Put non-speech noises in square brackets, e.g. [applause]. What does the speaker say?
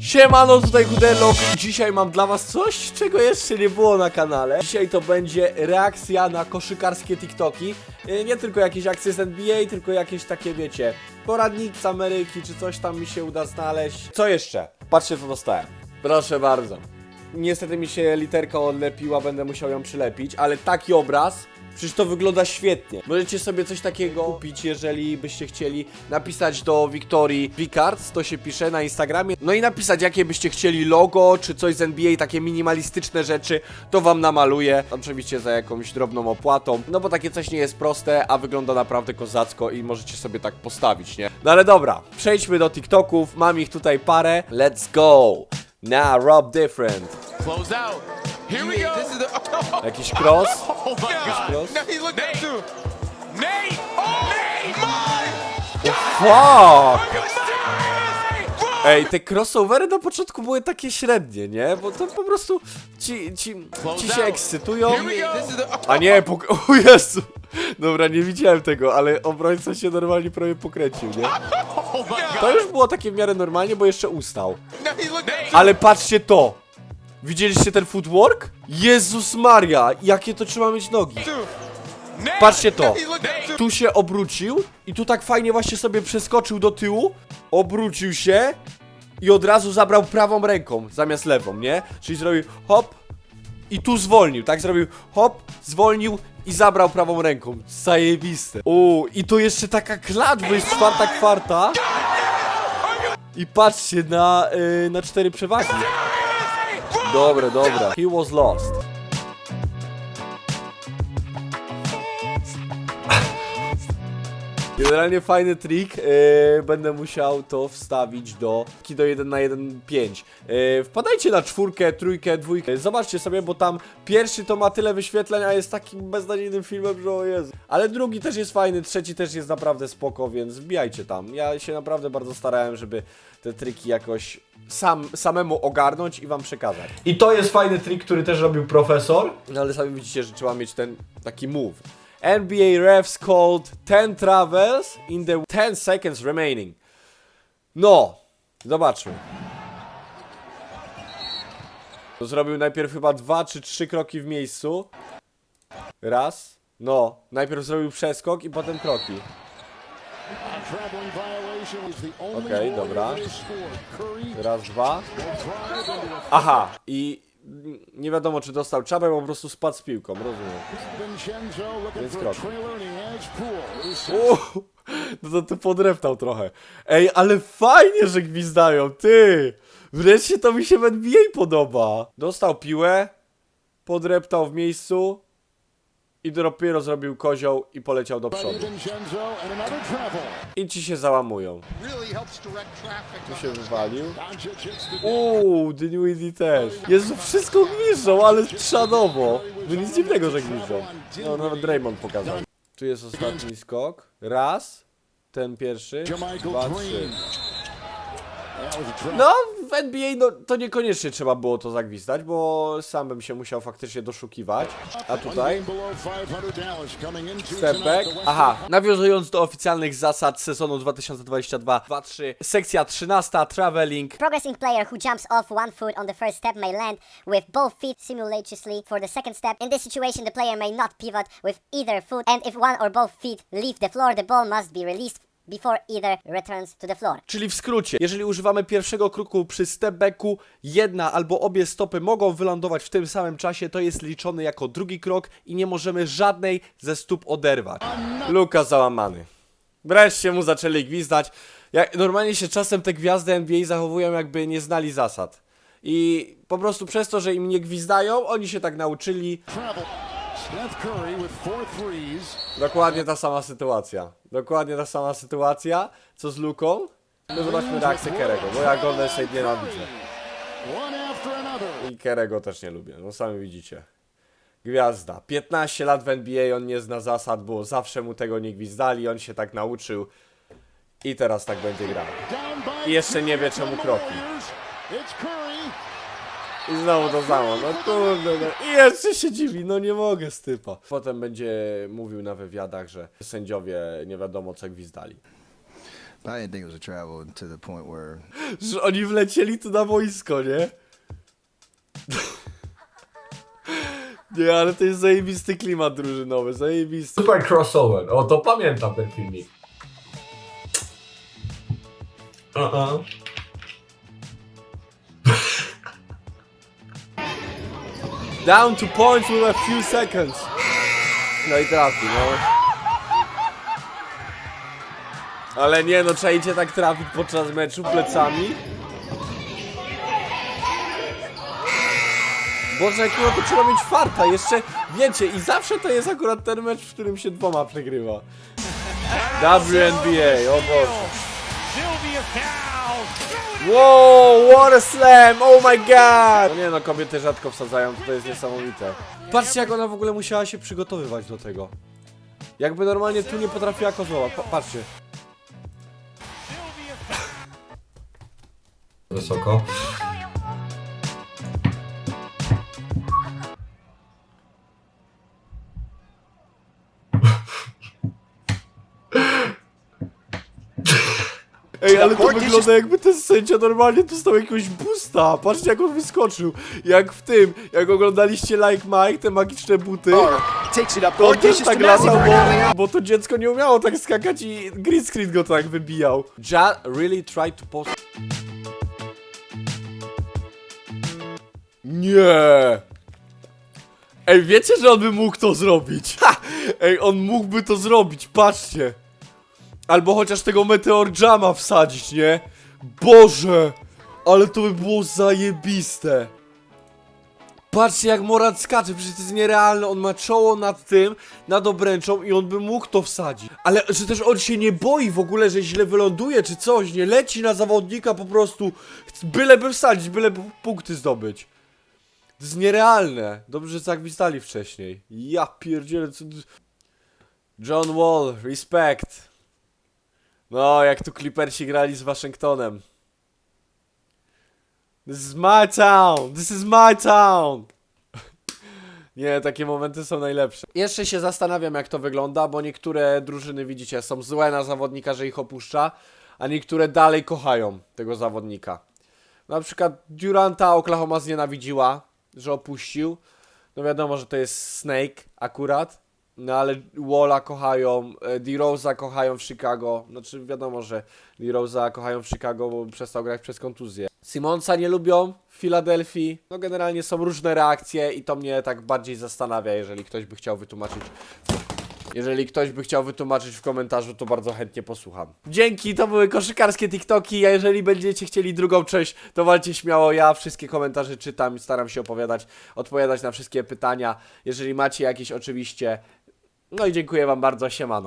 Siemano, tutaj Huderlock. Dzisiaj mam dla was coś, czego jeszcze nie było na kanale. Dzisiaj to będzie reakcja na koszykarskie TikToki. Yy, Nie tylko jakieś akcje z NBA, tylko jakieś takie, wiecie, poradniki z Ameryki, czy coś tam mi się uda znaleźć. Co jeszcze? Patrzcie, co dostałem. Proszę bardzo. Niestety mi się literka odlepiła, będę musiał ją przylepić, ale taki obraz Przecież to wygląda świetnie. Możecie sobie coś takiego kupić, jeżeli byście chcieli napisać do Wiktorii Vicards, to się pisze na Instagramie. No i napisać, jakie byście chcieli logo, czy coś z NBA, takie minimalistyczne rzeczy, to wam namaluję. Oczywiście za jakąś drobną opłatą. No bo takie coś nie jest proste, a wygląda naprawdę kozacko i możecie sobie tak postawić, nie? No ale dobra, przejdźmy do TikToków. Mam ich tutaj parę. Let's go! Now, Rob Different. Close out. Here we go. This is the. [laughs] Jakiś cross. Oh my God. up too. Nate. Oh, Nate. Mine. Fuck! Are you serious? Ej, te crossovery na początku były takie średnie, nie? Bo to po prostu ci, ci, ci się ekscytują. Here we go. This is the. A nie, pok- [laughs] o Jezu! Dobra, nie widziałem tego, ale obrońca się normalnie prawie pokręcił, nie? [laughs] Oh my God. To już było takie w miarę normalnie, bo jeszcze ustał. Up too. Ale patrzcie to! Widzieliście ten footwork? Jezus Maria, jakie to trzeba mieć nogi. Patrzcie to. Tu się obrócił i tu tak fajnie właśnie sobie przeskoczył do tyłu, obrócił się i od razu zabrał prawą ręką zamiast lewą, nie? Czyli zrobił hop i tu zwolnił, tak? Zrobił hop, zwolnił i zabrał prawą ręką. Zajebiste. Uuu, i tu jeszcze taka klat, bo jest czwarta kwarta. I patrzcie na, yy, na cztery przewagi. Dobre, dobra. He was lost. Generalnie fajny trik, yy, będę musiał to wstawić do do 1 na 1.5 yy, Wpadajcie na czwórkę, trójkę, dwójkę. Zobaczcie sobie, bo tam pierwszy to ma tyle wyświetleń, a jest takim beznadziejnym filmem, że o Jezu. Ale drugi też jest fajny, trzeci też jest naprawdę spoko, więc wbijajcie tam. Ja się naprawdę bardzo starałem, żeby te triki jakoś sam, samemu ogarnąć i wam przekazać. I to jest fajny trik, który też robił profesor. No ale sami widzicie, że trzeba mieć ten taki move NBA refs called 10 travels in the 10 seconds remaining. No, zobaczmy. Zrobił najpierw chyba dwa czy trzy kroki w miejscu. Raz. No, najpierw zrobił przeskok i potem kroki. Okej, dobra. Raz, dwa. Aha, i nie wiadomo czy dostał czapę, bo po prostu spadł z piłką, rozumiem. Więc krok. Uuu, no to tu podreptał trochę. Ej, ale fajnie, że gwizdają, ty! Wreszcie to mi się w NBA podoba. Dostał piłę, podreptał w miejscu i dopiero zrobił kozioł i poleciał do przodu. I ci się załamują. Tu się wywalił. Uuu, Dinwiddie też. Jezu, wszystko gwiżdżą, ale trzadowo. No nic dziwnego, że gwiżdżą. No, nawet Draymond pokazał. Tu jest ostatni skok. Raz. Ten pierwszy. Dwa, trzy. No, w NBA no, to niekoniecznie trzeba było to zagwizdać, bo sam bym się musiał faktycznie doszukiwać. A tutaj? Step back. Aha, nawiązując do oficjalnych zasad sezonu 2022-2023, sekcja 13, traveling. Progressing player who jumps off one foot on the first step may land with both feet simultaneously for the second step. In this situation, the player may not pivot with either foot, and if one or both feet leave the floor, the ball must be released before either returns to the floor. Czyli w skrócie, jeżeli używamy pierwszego kroku przy step backu, jedna albo obie stopy mogą wylądować w tym samym czasie, to jest liczony jako drugi krok i nie możemy żadnej ze stóp oderwać. Luka załamany. Wreszcie mu zaczęli gwizdać. Jak, normalnie się czasem te gwiazdy NBA zachowują jakby nie znali zasad. I po prostu przez to, że im nie gwizdają, oni się tak nauczyli. Dokładnie ta sama sytuacja. Dokładnie ta sama sytuacja, co z Luką. To zobaczmy reakcję Kerego, bo ja Golden State nienawidzę. I Kerego też nie lubię, no sami widzicie. Gwiazda. 15 lat w NBA, on nie zna zasad, bo zawsze mu tego nie gwizdali, on się tak nauczył. I teraz tak będzie grał. I jeszcze nie wie czemu kroki. I znowu to samo, no kurde, no. I jeszcze się dziwi, no nie mogę z typa. Potem będzie mówił na wywiadach, że sędziowie nie wiadomo co gwizdali. I didn't think it was a travel to the point where Że oni wlecieli tu na wojsko, nie? Nie, ale to jest zajebisty klimat drużynowy, zajebisty. Super crossover. O, to pamiętam ten filmik. Aha. Down to points with a few seconds. No i trafi, no. Ale nie no, trzeba idzie tak trafić podczas meczu plecami. Boże, jakiego to trzeba mieć farta, jeszcze, wiecie, i zawsze to jest akurat ten mecz, w którym się dwoma przegrywa. WNBA, o Boże. Wow, what a slam! Oh my god! No nie no, kobiety rzadko wsadzają, to jest niesamowite. Patrzcie jak ona w ogóle musiała się przygotowywać do tego. Jakby normalnie tu nie potrafiła kozłowa, pa patrzcie. Wysoko. Ej, ale to wygląda jakby ten sędzia normalnie dostał jakiegoś boosta. Patrzcie jak on wyskoczył. Jak w tym, jak oglądaliście Like Mike, te magiczne buty. To on też tak latał, bo, bo to dziecko nie umiało tak skakać i green screen go tak wybijał. Ja really tried to post... Nie. Ej, wiecie, że on by mógł to zrobić? Ha! Ej, on mógłby to zrobić, patrzcie. Albo chociaż tego Meteor Jama wsadzić, nie? Boże! Ale to by było zajebiste. Patrzcie jak Morat skacze, przecież to jest nierealne, on ma czoło nad tym, nad obręczą i on by mógł to wsadzić. Ale że też on się nie boi w ogóle, że źle wyląduje czy coś, nie leci na zawodnika po prostu, byleby wsadzić, byleby punkty zdobyć. To jest nierealne. Dobrze, że tak wystali wcześniej. Ja pierdzielę, co... John Wall, respect. No, jak tu Clippersi grali z Waszyngtonem. This is my town! This is my town! [laughs] Nie, takie momenty są najlepsze. Jeszcze się zastanawiam, jak to wygląda, bo niektóre drużyny, widzicie, są złe na zawodnika, że ich opuszcza, a niektóre dalej kochają tego zawodnika. Na przykład Duranta Oklahoma znienawidziła, że opuścił. No wiadomo, że to jest Snake akurat. No ale Walla kochają, e, D-Rose'a kochają w Chicago. Znaczy wiadomo, że D-Rose'a kochają w Chicago, bo przestał grać przez kontuzję. Simonsa nie lubią w Filadelfii. No generalnie są różne reakcje i to mnie tak bardziej zastanawia, jeżeli ktoś by chciał wytłumaczyć. Jeżeli ktoś by chciał wytłumaczyć w komentarzu, to bardzo chętnie posłucham. Dzięki, to były koszykarskie TikToki, a jeżeli będziecie chcieli drugą część, to walcie śmiało, ja wszystkie komentarze czytam i staram się opowiadać, odpowiadać na wszystkie pytania. Jeżeli macie jakieś oczywiście, no i dziękuję wam bardzo, siemano.